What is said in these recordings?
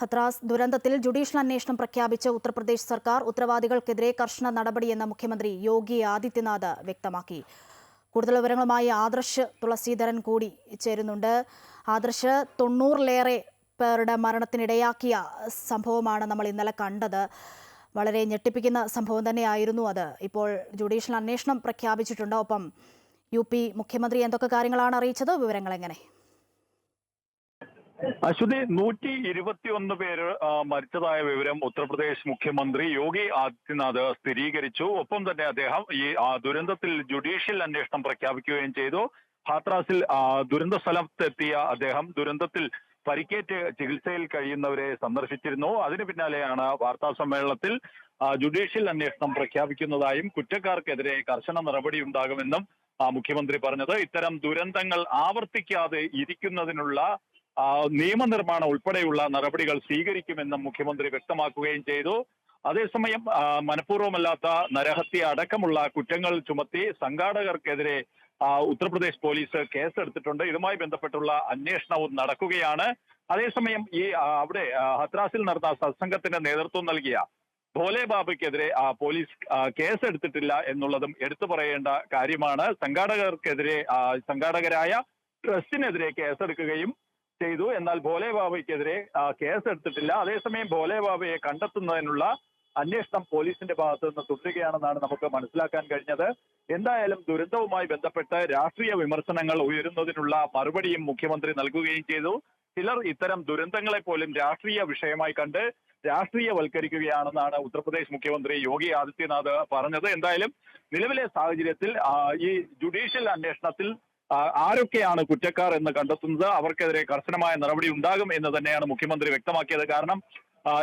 ഹത്രാസ് ദുരന്തത്തിൽ ജുഡീഷ്യൽ അന്വേഷണം പ്രഖ്യാപിച്ച ഉത്തർപ്രദേശ് സർക്കാർ ഉത്തരവാദികൾക്കെതിരെ കർശന നടപടിയെന്ന് മുഖ്യമന്ത്രി യോഗി ആദിത്യനാഥ് വ്യക്തമാക്കി. കൂടുതൽ വിവരങ്ങളുമായി ആദർശ് തുളസീധരൻ കൂടി ചേരുന്നുണ്ട്. ആദർശ് തൊണ്ണൂറിലേറെ പേരുടെ മരണത്തിനിടയാക്കിയ സംഭവമാണ് നമ്മൾ ഇന്നലെ കണ്ടത്. വളരെ ഞെട്ടിപ്പിക്കുന്ന സംഭവം തന്നെയായിരുന്നു അത്. ഇപ്പോൾ ജുഡീഷ്യൽ അന്വേഷണം പ്രഖ്യാപിച്ചിട്ടുണ്ട്. ഒപ്പം യു മുഖ്യമന്ത്രി എന്തൊക്കെ കാര്യങ്ങളാണ് അറിയിച്ചത്? വിവരങ്ങൾ എങ്ങനെ അശ്വതി നൂറ്റി ഇരുപത്തിയൊന്ന് പേര് മരിച്ചതായ വിവരം ഉത്തർപ്രദേശ് മുഖ്യമന്ത്രി യോഗി ആദിത്യനാഥ് സ്ഥിരീകരിച്ചു. ഒപ്പം തന്നെ അദ്ദേഹം ഈ ദുരന്തത്തിൽ ജുഡീഷ്യൽ അന്വേഷണം പ്രഖ്യാപിക്കുകയും ചെയ്തു. ഹാത്രാസിൽ ദുരന്ത സ്ഥലത്തെത്തിയ അദ്ദേഹം ദുരന്തത്തിൽ പരിക്കേറ്റ് ചികിത്സയിൽ കഴിയുന്നവരെ സന്ദർശിച്ചിരുന്നു. അതിന് പിന്നാലെയാണ് വാർത്താ സമ്മേളനത്തിൽ ജുഡീഷ്യൽ അന്വേഷണം പ്രഖ്യാപിക്കുന്നതായും കുറ്റക്കാർക്കെതിരെ കർശന നടപടി ഉണ്ടാകുമെന്നും മുഖ്യമന്ത്രി പറഞ്ഞത്. ഇത്തരം ദുരന്തങ്ങൾ ആവർത്തിക്കാതെ ഇരിക്കുന്നതിനുള്ള നിയമനിർമ്മാണം ഉൾപ്പെടെയുള്ള നടപടികൾ സ്വീകരിക്കുമെന്നും മുഖ്യമന്ത്രി വ്യക്തമാക്കുകയും ചെയ്തു. അതേസമയം മനഃപൂർവമല്ലാത്ത നരഹത്യ അടക്കമുള്ള കുറ്റങ്ങൾ ചുമത്തി സംഘാടകർക്കെതിരെ ഉത്തർപ്രദേശ് പോലീസ് കേസെടുത്തിട്ടുണ്ട്. ഇതുമായി ബന്ധപ്പെട്ടുള്ള അന്വേഷണവും നടക്കുകയാണ്. അതേസമയം ഈ അവിടെ ഹത്രാസിൽ നടന്ന സത്സംഗത്തിന് നേതൃത്വം നൽകിയ ഭോലെ ബാബയ്ക്കെതിരെ പോലീസ് കേസെടുത്തിട്ടില്ല എന്നുള്ളതും എടുത്തു പറയേണ്ട കാര്യമാണ്. സംഘാടകർക്കെതിരെ സംഘാടകരായ ട്രസ്റ്റിനെതിരെ കേസെടുക്കുകയും ചെയ്തു. എന്നാൽ ഭോലെ ബാബയ്ക്കെതിരെ കേസ് എടുത്തിട്ടില്ല അതേസമയം ഭോലെ ബാബയെ കണ്ടെത്തുന്നതിനുള്ള അന്വേഷണം പോലീസിന്റെ ഭാഗത്തു നിന്ന് തുടരുകയാണെന്നാണ് നമുക്ക് മനസ്സിലാക്കാൻ കഴിഞ്ഞത്. എന്തായാലും ദുരന്തവുമായി ബന്ധപ്പെട്ട് രാഷ്ട്രീയ വിമർശനങ്ങൾ ഉയരുന്നതിനുള്ള മറുപടിയും മുഖ്യമന്ത്രി നൽകുകയും ചെയ്തു. ചിലർ ഇത്തരം ദുരന്തങ്ങളെ പോലും രാഷ്ട്രീയ വിഷയമായി കണ്ട് രാഷ്ട്രീയവൽക്കരിക്കുകയാണെന്നാണ് ഉത്തർപ്രദേശ് മുഖ്യമന്ത്രി യോഗി ആദിത്യനാഥ് പറഞ്ഞത്. എന്തായാലും നിലവിലെ സാഹചര്യത്തിൽ ഈ ജുഡീഷ്യൽ അന്വേഷണത്തിൽ ആരൊക്കെയാണ് കുറ്റക്കാർ എന്ന് കണ്ടെത്തുന്നത്? അവർക്കെതിരെ കർശനമായ നടപടി ഉണ്ടാകും എന്ന് തന്നെയാണ് മുഖ്യമന്ത്രി വ്യക്തമാക്കിയത്. കാരണം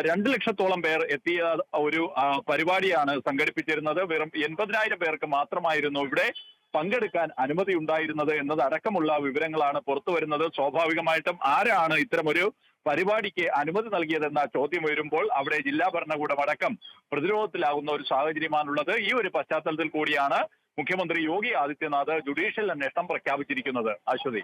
രണ്ട് ലക്ഷത്തോളം പേർ എത്തിയ ഒരു പരിപാടിയാണ് സംഘടിപ്പിച്ചിരുന്നത്. വെറും എൺപതിനായിരം പേർക്ക് മാത്രമായിരുന്നു ഇവിടെ പങ്കെടുക്കാൻ അനുമതി ഉണ്ടായിരുന്നത് എന്നത് അടക്കമുള്ള വിവരങ്ങളാണ് പുറത്തു വരുന്നത്. സ്വാഭാവികമായിട്ടും ആരാണ് ഇത്തരമൊരു പരിപാടിക്ക് അനുമതി നൽകിയതെന്ന ചോദ്യം ഉയരുമ്പോൾ അവിടെ ജില്ലാ ഭരണകൂടം അടക്കം പ്രതിരോധത്തിലാകുന്ന ഒരു സാഹചര്യമാണുള്ളത്. ഈ ഒരു പശ്ചാത്തലത്തിൽ കൂടിയാണ് മുഖ്യമന്ത്രി യോഗി ആദിത്യനാഥ് ജുഡീഷ്യൽ അന്വേഷണം പ്രഖ്യാപിച്ചിരിക്കുന്നത്. അശ്വതി.